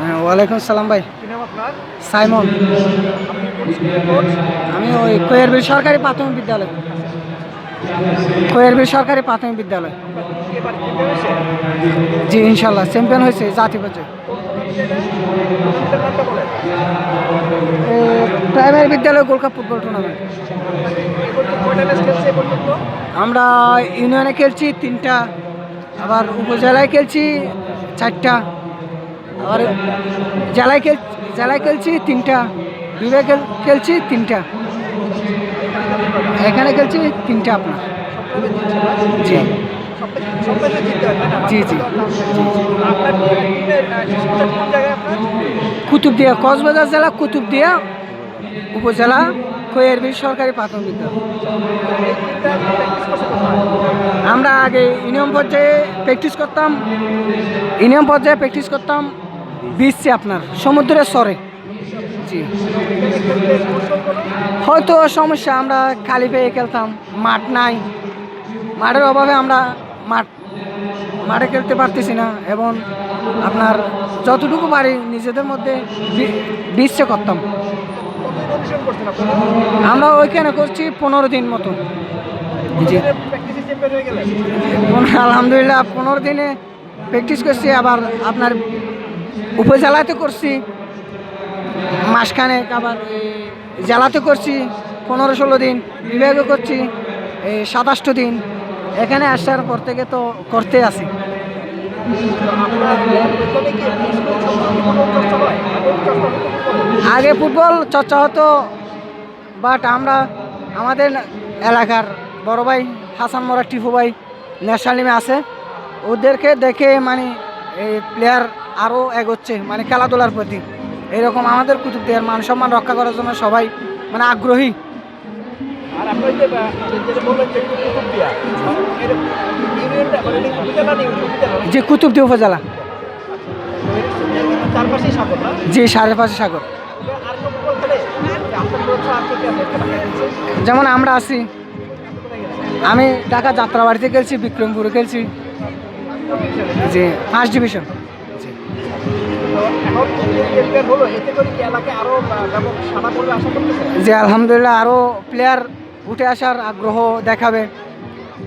হ্যাঁ ওয়ালাইকুম সালাম ভাই। সাইমন। আমি ওই কোয়েরবিল সরকারি প্রাথমিক বিদ্যালয়। কোয়েরবিল সরকারি প্রাথমিক বিদ্যালয়। জি ইনশাল্লাহ চ্যাম্পিয়ন হয়েছে জাতি পর্যায়ে। প্রাইমারি বিদ্যালয় গোল্ড কাপ ফুটবল টুর্নামেন্ট আমরা ইউনিয়নে খেলছি তিনটা আবার উপজেলায় খেলছি চারটা। আবার জেলায় খেল জেলায় খেলছি তিনটা বিভাগে খেল- খেলছি তিনটা। এখানে খেলছি তিনটা আপনার। জি। জি, জি। কুতুবদিয়া কক্সবাজার জেলা কুতুবদিয়া উপজেলা খৈয়ারবিল সরকারি প্রাথমিক আমরা আগে ইউনিয়ন পর্যায়ে প্র্যাকটিস করতাম ইউনিয়ন পর্যায়ে প্র্যাকটিস করতাম। বিচে আপনার সমুদ্রের স্বরে জি। হয়তো সমস্যা, আমরা খালি পেয়ে খেলতাম, মাঠ নাই। মাঠের অভাবে আমরা মাঠ, মাঠে খেলতে পারতেছি না, এবং আপনার যতটুকু পারি নিজেদের মধ্যে বিচ্ছে করতাম। আমরা ওইখানে করছি পনেরো দিন মতো আলহামদুলিল্লাহ, পনেরো দিনে প্র্যাকটিস করছি, আবার আপনার উপজেলাতে করছি, মাসখানেক আবার জেলাতে করছি, পনেরো ষোলো দিন বিভাগে করছি, এই সাতাশটো দিন, এখানে আসার পর থেকে তো করতে আসি? আগে ফুটবল চর্চা হতো বাট আমরা আমাদের এলাকার বড় ভাই হাসান মোরা টিফু ভাই ন্যাশনাল টিমে আছে, ওদেরকে দেখে মানে এই প্লেয়ার আরও এগোচ্ছে মানে খেলাধুলার প্রতি। এরকম আমাদের কুতুব দেওয়ার মান সম্মান রক্ষা করার জন্য সবাই মানে আগ্রহী। আর যে এর ইউনিয়নটা মানে উপজেলা কুতুবদি না যে সাড়ে পাশে সাগর যেমন আমরা আছি। আমি ঢাকা যাত্রাবাড়িতে খেলছি বিক্রমপুরে খেলছি। যে ফার্স্ট ডিভিশন যে আলহামদুলিল্লাহ আরও প্লেয়ার উঠে আসার আগ্রহ দেখাবে।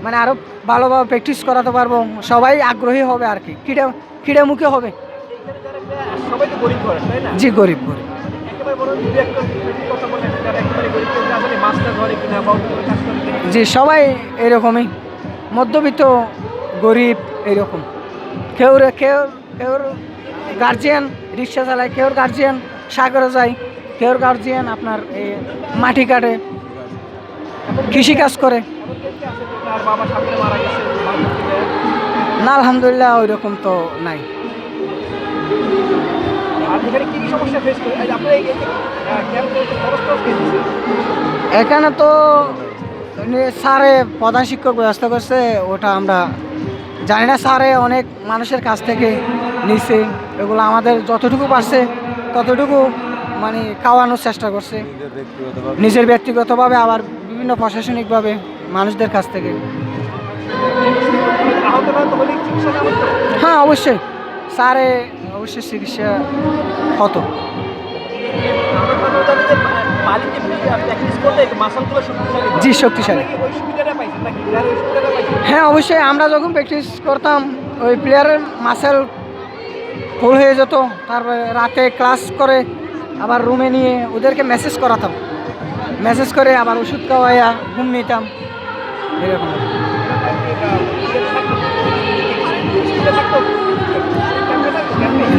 মানে আরও ভালোভাবে প্র্যাকটিস করাতে পারব। সবাই আগ্রহী হবে আর কি। ক্রীড়া ক্রীড়ামুখী হবে। এখানে যারা player, সবাই তো গরিব ঘরের তাই না? জি গরিব জি সবাই এরকমই। মধ্যবিত্ত গরিব এরকম কেউ রে- কেউ কেউর গার্জিয়ান রিক্সা চালায় কেউর গার্জিয়ান সাগরে যায় কেউর গার্জিয়ান আপনার এই মাটি কাটে কৃষিকাজ করে কেউ? না আলহামদুলিল্লাহ ওই রকম তো নাই? এখানে তো সারে প্রধান শিক্ষক ব্যবস্থা করছে ওটা আমরা জানি না স্যারে, অনেক মানুষের কাছ থেকে নিছে। এগুলো আমাদের যতটুকু পারছে, ততটুকু মানে খাওয়ানোর চেষ্টা করছে। নিজের ব্যক্তিগতভাবে, আবার বিভিন্ন প্রশাসনিকভাবে মানুষদের কাছ থেকে। হ্যাঁ অবশ্যই। স্যারে, অবশ্যই চিকিৎসা হতো। সুবিধাটা শক্তিশালী হ্যাঁ অবশ্যই আমরা যখন প্র্যাকটিস করতাম ওই প্লেয়ারের মাসেল ফুল হয়ে যেত। তারপরে রাতে ক্লাস করে আবার রুমে নিয়ে ওদেরকে মেসেজ করাতাম। মেসেজ করে আবার ওষুধ খাওয়াইয়া ঘুম নিতাম। এরকম।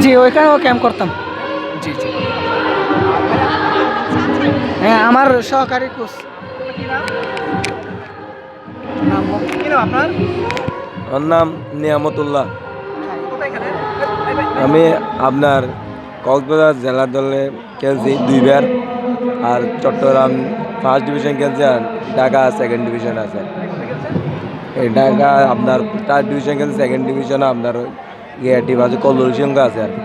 জি ওইখানেও ক্যাম্প করতাম। জি জি। হ্যাঁ আমার সহকারী কোচ। নাম আমার নাম নিয়ামতুল্লাহ। আমি আপনার কক্সবাজার জেলা দলে খেলছি দুইবার আর চট্টগ্রাম ফার্স্ট ডিভিশন খেলছি আর ঢাকা সেকেন্ড ডিভিশন আছে। এই ঢাকা আপনার থার্ড ডিভিশন খেলছি সেকেন্ড ডিভিশনে আপনার ইয়ে টিম আছে কল্লোর আছে আর কি।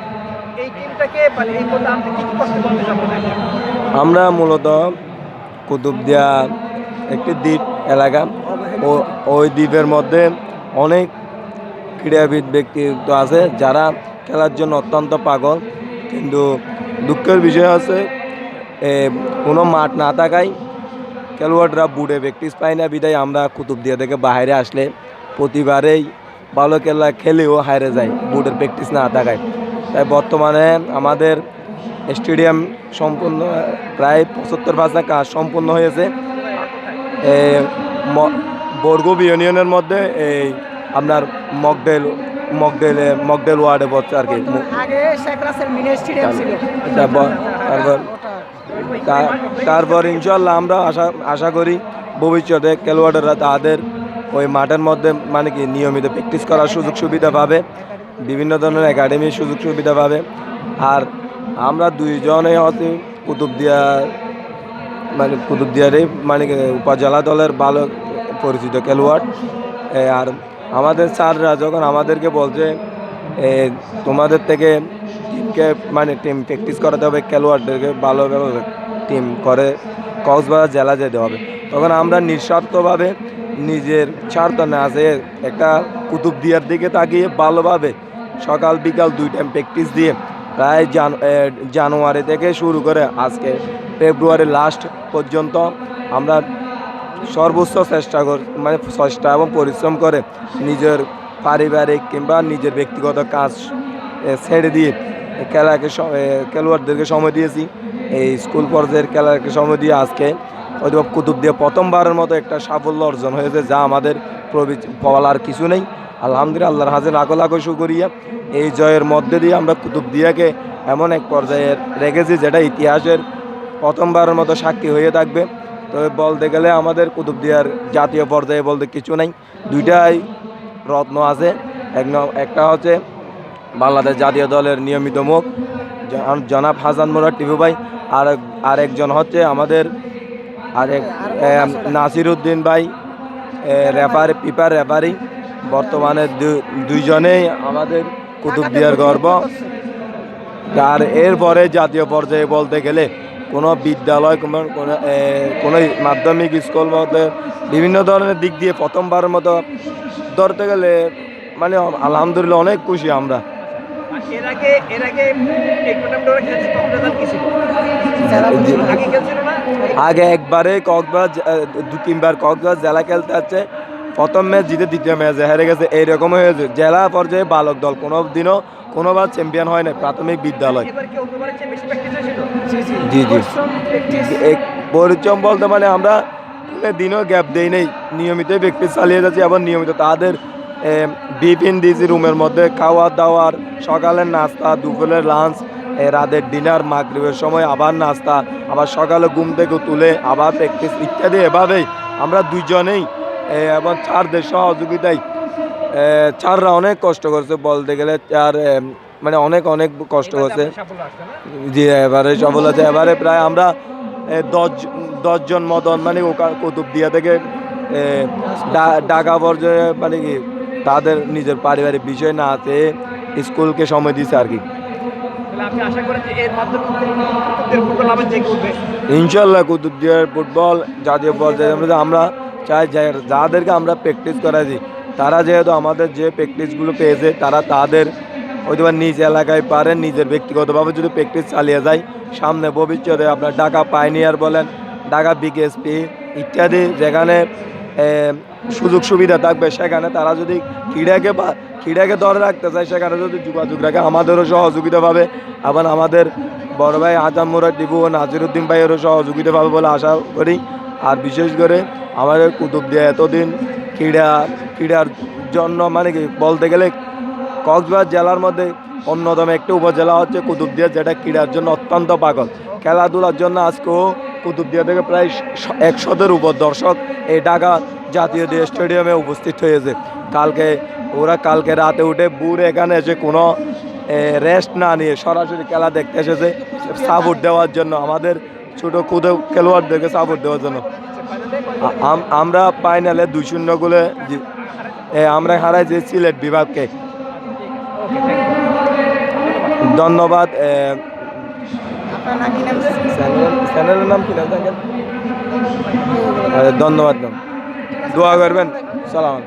আমরা মূলত কুতুবদিয়া একটি দ্বীপ এলাকা। ও, ওই দ্বীপের মধ্যে অনেক ক্রীড়াবিদ ব্যক্তিত্ব আছে যারা খেলার জন্য অত্যন্ত পাগল। কিন্তু দুঃখের বিষয় আছে কোনো মাঠ না থাকায় খেলোয়াড়রা বুড়ে প্র্যাকটিস পায় না, বিদায় আমরা কুতুবদিয়া থেকে বাইরে আসলে প্রতিবারেই ভালো খেলা খেলেও হারে যায়, বুটের প্র্যাকটিস না থাকায়। তাই বর্তমানে আমাদের স্টেডিয়াম সম্পূর্ণ প্রায় পঁচাত্তর পার্সেন্ট কাজ সম্পূর্ণ হয়েছে। বরগুব ইউনিয়নের মধ্যে এই আপনার মকডেল মকডেলে মকডেল ওয়ার্ডে পড়ছে আর কি। তারপর তারপর ইনশাল্লাহ আমরা আশা আশা করি ভবিষ্যতে খেলোয়াড়েরা তাদের ওই মাঠের মধ্যে মানে কি নিয়মিত প্র্যাকটিস করার সুযোগ সুবিধা পাবে। বিভিন্ন ধরনের একাডেমির সুযোগ সুবিধা পাবে। আর আমরা দুইজনে হচ্ছে কুতুবদিয়া মানে কুতুবদিয়ারই মানে উপজেলা দলের ভালো পরিচিত খেলোয়াড়। আর আমাদের স্যাররা যখন আমাদেরকে বলছে তোমাদের থেকে টিমকে মানে টিম প্র্যাকটিস করাতে হবে, খেলোয়াড়দেরকে ভালোভাবে টিম করে কক্সবাজার জেলা যেতে হবে। তখন আমরা নিঃস্বার্থভাবে নিজের স্বার্থ না আছে, একটা কুতুবদিয়ার দিকে তাকিয়ে ভালোভাবে সকাল বিকাল দুই টাইম প্র্যাকটিস দিয়ে প্রায় জান জানুয়ারি থেকে শুরু করে আজকে ফেব্রুয়ারি লাস্ট পর্যন্ত আমরা সর্বোচ্চ চেষ্টা কর মানে চেষ্টা এবং পরিশ্রম করে নিজের পারিবারিক কিংবা নিজের ব্যক্তিগত কাজ ছেড়ে দিয়ে খেলাকে খেলোয়াড়দেরকে সময় দিয়েছি। এই স্কুল পর্যায়ের খেলাকে সময় দিয়ে আজকে হয়তো কুতুব দিয়ে প্রথমবারের মতো একটা সাফল্য অর্জন হয়েছে যা আমাদের প্রবি- বলার কিছু নেই। আলহামদুলিল্লাহ আল্লাহর হাজে লাখো লাখো শুকরিয়া। এই জয়ের মধ্যে দিয়ে আমরা কুতুব দিয়াকে এমন এক পর্যায়ে রেখেছি যেটা ইতিহাসের প্রথমবারের মতো সাক্ষী হয়ে থাকবে। তবে বলতে গেলে আমাদের কুতুবদিয়ার জাতীয় পর্যায়ে বলতে কিছু নাই। দুইটাই রত্ন আছে। এক ন- একটা হচ্ছে বাংলাদেশ জাতীয় দলের নিয়মিত মুখ জনাব হাসান মোরাদ টিপু ভাই। আর আর একজন হচ্ছে আমাদের আরেক নাসির উদ্দিন ভাই। রেফার পিপার রেফারি। বর্তমানে দুইজনেই আমাদের কুতুবদিয়ার গর্ব। আর এরপরে জাতীয় পর্যায়ে বলতে গেলে কোনো বিদ্যালয় কোনো কোনো, মাধ্যমিক স্কুল মধ্যে বিভিন্ন ধরনের দিক দিয়ে প্রথমবারের মতো ধরতে গেলে মানে আলহামদুলিল্লাহ অনেক খুশি আমরা। আগে একবারে কক্সবাজার দু তিনবার কক্সবাজার জেলা খেলতে আছে প্রথম ম্যাচ জিতে দ্বিতীয় ম্যাচে হেরে গেছে। এইরকম হয়েছে। জেলা পর্যায়ে বালক দল কোনো দিনও কোনোবার চ্যাম্পিয়ন হয় না প্রাথমিক বিদ্যালয়। জি জি। পরিশ্রম, বলতে মানে আমরা দিনও গ্যাপ দেই নেই। নিয়মিত প্র্যাকটিস চালিয়ে যাচ্ছি এবং নিয়মিত তাদের বিপিন ডিজি রুমের মধ্যে। খাওয়া দাওয়ার সকালের নাস্তা দুপুরের লাঞ্চ রাতের ডিনার মাগরিবের সময় আবার নাস্তা আবার সকালে ঘুম থেকে তুলে আবার প্র্যাকটিস ইত্যাদি এভাবেই। আমরা দুইজনেই এ, এবং চারদের সহযোগিতায় চাররা অনেক কষ্ট করছে বলতে গেলে চার মানে অনেক অনেক কষ্ট করছে। জি এবারে সফল আছে। এবারে প্রায় আমরা দশ দশজন মতন মানে কুতুবদিয়া থেকে এ, ডা- ঢাকা পর্যায়ে মানে কি তাদের নিজের পারিবারিক বিষয় না আছে স্কুলকে সময় দিছে আর কি। ইনশাল্লাহ কুতুবদিয়ার ফুটবল জাতীয় পর্যায়ে আমরা চাই যাদেরকে আমরা প্র্যাকটিস করাছি তারা যেহেতু আমাদের যে প্র্যাকটিসগুলো পেয়েছে, তারা তাদের হয়তো নিজ এলাকায় পারেন নিজের ব্যক্তিগতভাবে যদি প্র্যাকটিস চালিয়ে যায়, সামনে ভবিষ্যতে আপনার ঢাকা পাইনিয়ার বলেন, ঢাকা বিকেএসপি ইত্যাদি যেখানে সুযোগ সুবিধা থাকবে, সেখানে তারা যদি ক্রীড়াকে বা, ক্রীড়াকে ধরে রাখতে চায়, সেখানে যদি যোগাযোগ রাখে, আমাদেরও সহযোগিতা পাবে, আবার আমাদের বড় ভাই আজাম মুরাদ টিপু ও নাজিরুদ্দিন ভাইয়েরও সহযোগিতা পাবে বলে আশা করি। আর বিশেষ করে আমাদের কুতুব দিয়ে এতদিন ক্রীড়া, ক্রীড়ার জন্য মানে কি বলতে গেলে কক্সবাজার জেলার মধ্যে অন্যতম একটা উপজেলা হচ্ছে কুতুবদিয়া যেটা ক্রীড়ার জন্য অত্যন্ত পাগল। খেলাধুলার জন্য আজকেও কুতুবদিয়া থেকে প্রায় একশোদের উপর দর্শক এই ঢাকা জাতীয় স্টেডিয়ামে উপস্থিত হয়েছে। কালকে, ওরা কালকে রাতে উঠে বুড়ে এখানে এসে কোনো রেস্ট না নিয়ে সরাসরি খেলা দেখতে এসেছে, সাপোর্ট দেওয়ার জন্য আমাদের ছোটো কুদে খেলোয়াড়দেরকে সাপোর্ট দেওয়ার জন্য। আম- আমরা ফাইনালে দুই শূন্য গোলে আমরা হারাইছি সিলেট বিভাগকে। ধন্যবাদ চ্যানেলের নাম কি নাম? ধন্যবাদ নাম। দোয়া করবেন। সালাম